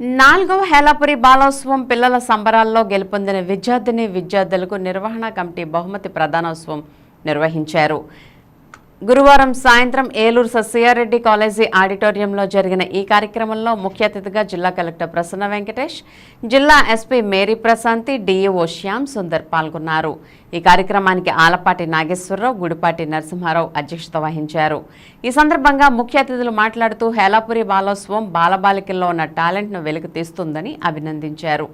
నాలుగవ హేలాపురి బాలోత్సవం పిల్లల సంబరాల్లో గెలుపొందిన విద్యార్థిని విద్యార్థులకు నిర్వహణ కమిటీ బహుమతి ప్రధానోత్సవం నిర్వహించారు. గురువారం సాయంత్రం ఏలూరు సస్యారెడ్డి కాలేజీ ఆడిటోరియంలో జరిగిన ఈ కార్యక్రమంలో ముఖ్య అతిథిగా జిల్లా కలెక్టర్ ప్రసన్న వెంకటేష్ జిల్లా SP Mary Prashanti DEO Shyam Sundar పాల్గొన్నారు. ఈ కార్యక్రమానికి ఆలపాటి నాగేశ్వరరావు గుడిపాటి నరసింహారావు అధ్యక్షత వహించారు. ఈ సందర్భంగా ముఖ్య అతిథులు మాట్లాడుతూ హేలాపురి బాలోత్సవం బాలబాలికల్లో ఉన్న టాలెంట్ను వెలుగు తీస్తుందని అభినందించారు.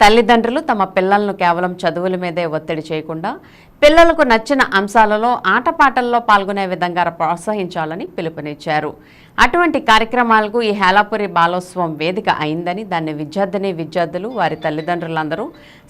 తల్లిదండ్రులు తమ పిల్లలను కేవలం చదువుల మీదే ఒత్తిడి చేయకుండా పిల్లలకు నచ్చిన అంశాలలో ఆటపాటల్లో పాల్గొనే విధంగా ప్రోత్సహించాలని పిలుపునిచ్చారు. అటువంటి కార్యక్రమాలకు ఈ హేలాపురి బాలోత్సవం వేదిక అయిందని దాన్ని విద్యార్థిని విద్యార్థులు వారి తల్లిదండ్రులందరూ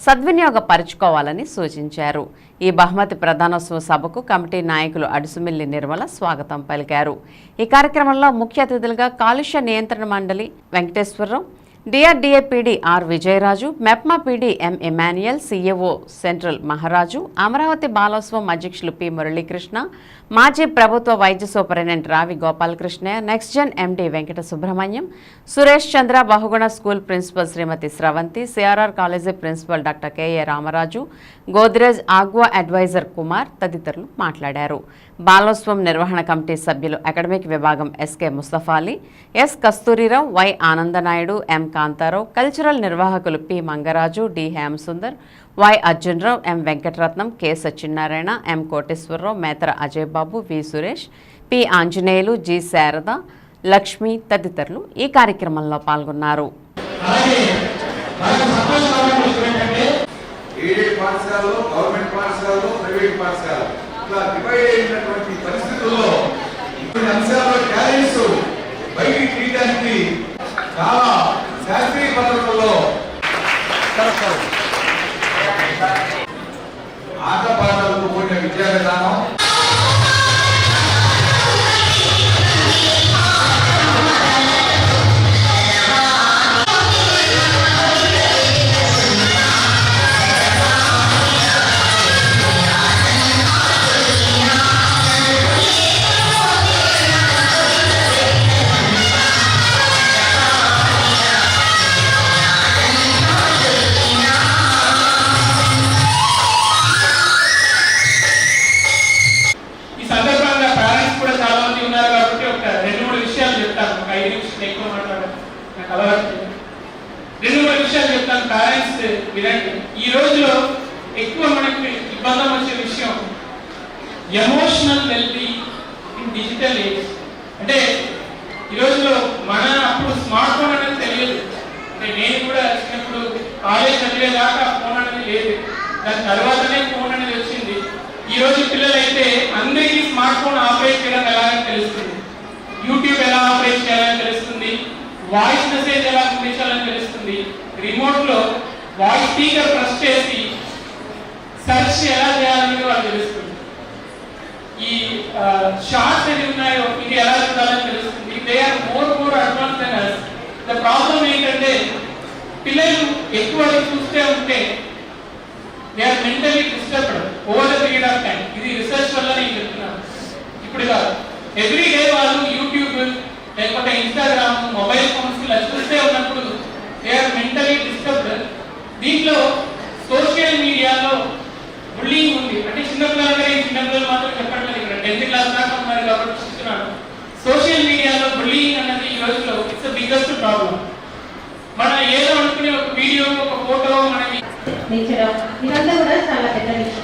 సద్వినియోగపరుచుకోవాలని సూచించారు. ఈ బహుమతి ప్రధానోత్సవ సభకు కమిటీ నాయకులు అడుసుమిల్లి నిర్మల స్వాగతం పలికారు. ఈ కార్యక్రమంలో ముఖ్య అతిథులుగా కాలుష్య నియంత్రణ మండలి Venkateswararao DRDA PD R Vijayaraju MEPMA PD M Emmanuel CAO central Maharaju Amaravati Balotsavam అధ్యక్షులు పి మురళీకృష్ణ మాజీ ప్రభుత్వ వైద్య superintendent Ravi Gopalakrishna next gen MD Venkata Subrahmanyam Suresh Chandra Bahuguna school principal Shrimati Sravanthi CRR college principal doctor KA Ramaraju Godrej ఆగ్వా adviser Kumar తదితరులు మాట్లాడారు. బాలోత్సవం నిర్వహణ committee సభ్యులు academic విభాగం SK Mustafali S Kasturirao Y Anandanaidu M Kantharao cultural నిర్వాహకులు P Mangaraju D Hemasundar Y Arjunrao M Venkataratnam K Satyanarayana M Koteswararao Metara Ajay Babu V Suresh P Anjaneyulu G Sharada Lakshmi తదితరులు ఈ కార్యక్రమంలో పాల్గొన్నారు. పాఠశాలలో government పాఠశాలలో private పాఠశాల ఇట్లా divide అయినటువంటి పరిస్థితుల్లో కొన్ని అంశాల్లో టాలెంట్స్ బయటికి తీయడానికి చాలా శాస్త్రీయ పద్ధతుల్లో ఆట పాటలకు కూడిన విద్యా విధానం రెండు మూడు విషయాలు చెప్తాను. పేరెంట్స్ వినండి. ఈ రోజులో ఎక్కువ మనకి ఇబ్బంది వచ్చే విషయం emotional wellbeing in digital age. అంటే ఈ రోజులో మన అప్పుడు స్మార్ట్ ఫోన్ అనేది తెలియదు. అంటే నేను కూడా చిన్నప్పుడు కాలేజ్ చదివేదాకా ఫోన్ అనేది లేదు. దాని తర్వాతనే ఫోన్ అనేది వచ్చింది. ఈ రోజు పిల్లలైతే అందరికీ స్మార్ట్ ఫోన్ ఆపరేట్ చేయడం ఎలా తెలుస్తుంది. యూట్యూబ్ ఎలా ఆపరేట్ వాయిస్ మెసేజ్ ఎలా పంపించాలని తెలుస్తుంది రిమోట్లో వాయిస్ స్పీకర్ ప్రెస్ చేసి సెర్చ్ ఎలా చేయాలని వాళ్ళు తెలుస్తుంది. ఈ షార్ట్స్ ఏవి ఉన్నాయో ఇది ఎలా చూడాలని తెలుస్తుంది. They are more more advance than us the problem ఏంటంటే పిల్లలు ఎక్కువ చూస్తే ఉంటే they are mentally disturbed over the period of time ఇది రీసెర్చ్ వల్ల నేను చెప్తున్నాను. ఇప్పుడు కాదు. ఎవ్రీ లేకపోతే ఇన్స్టాగ్రామ్ మొబైల్ ఫోన్స్ ఇలా చూస్తే ఉన్నప్పుడు దే ఆర్ మెంటలీ డిస్టర్బ్డ్ దీంట్లో సోషల్ మీడియాలో బుల్లింగ్ ఉంది. అంటే చిన్నపిల్లలంటే నేను చిన్నపిల్లలు మాత్రం చెప్పట్లేదు ఇక్కడ. టెన్త్ క్లాస్ దాకా ఉన్నారు కాబట్టి చూస్తున్నాను. సోషల్ మీడియాలో బుల్లింగ్ అన్నది ఈ రోజులో ఇట్స్ బిగ్గెస్ట్ ప్రాబ్లం మనం ఏదో అనుకునే ఒక వీడియో ఒక ఫోటో మనకి నేర్చడం ఇదంతా కూడా చాలా పెద్ద విషయం.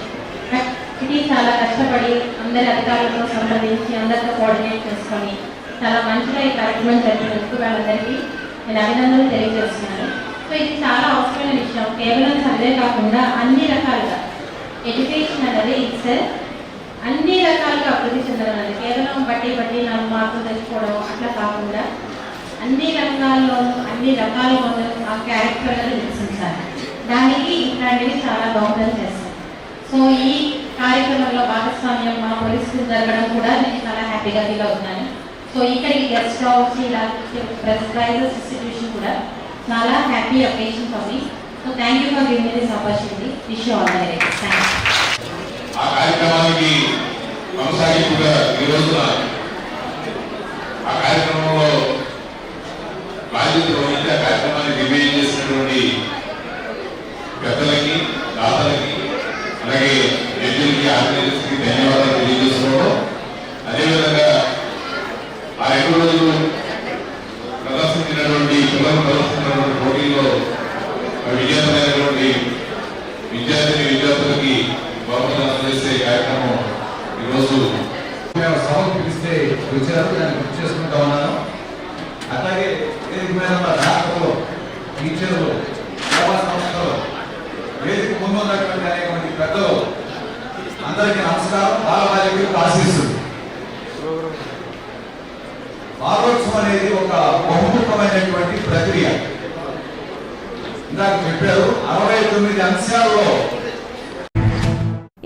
ఇది చాలా కష్టపడి అందరి అధికారులతో సంప్రదించి అందరితో కోఆర్డినేట్ చేసుకొని చాలా మంచిగా ఈ కార్యక్రమం జరిగినందుకు వాళ్ళందరికీ నేను అభినందనలు తెలియజేస్తున్నాను. సో ఇది చాలా అవసరమైన విషయం. కేవలం చదివే కాకుండా అన్ని రకాలుగా ఎడ్యుకేషన్ అనేది ఇట్స్ అన్ని రకాలుగా అభివృద్ధి చెందడం కేవలం బట్టి బట్టి నాకు మార్కులు తెచ్చుకోవడం అట్లా కాకుండా అన్ని రంగాల్లోనూ అన్ని రకాల్లోనూ ఆ క్యారెక్టర్లను అనేది వికసించాలి దానికి ఇట్లాంటివి చాలా దోహదం చేస్తాయి. సో ఈ కార్యక్రమంలో భాగస్వామ్యం మా పోలీసులు జరగడం కూడా నేను చాలా హ్యాపీగా ఫీల్ అవుతున్నాను. సో ఇక్కడ ఈ గెస్ట్ హౌస్ ఇలా ప్రైజెస్ డిస్ట్రిబ్యూషన్ కూడా చాలా happy occasion for me. So thank you for giving this opportunity wish all the very thank ఆ కార్యక్రమానికి కొనసాగింపుగా ఈ రోజున ఆ కార్యక్రమంలో బాధ్యతలు వహించి ఆ కార్యక్రమాన్ని పిల్లలు కలుస్తున్నటువంటి పోటీల్లో విజేతమైనటువంటి విద్యార్థిని విద్యార్థులకి బహుమతులు అందజేసే కార్యక్రమం ఈరోజు మేము సభకు పిలిస్తే వచ్చారు దాన్ని గుర్తు చేసుకుంటా ఉన్నాను అట్లాగే వేదిక మీద ఉన్న డాక్టర్లు టీచర్లు సేవా సంస్థలు వేదిక ముందు ఉన్నటువంటి అనేక మంది పెద్దలు అందరికీ నమస్కారం. బాలబాలికలకు ఆశీస్సులు. బాలోత్సవం అనేది ఒక బహుముఖమైనటువంటి ప్రక్రియ. ఇందాక చెప్పారు అరవై తొమ్మిది అంశాల్లో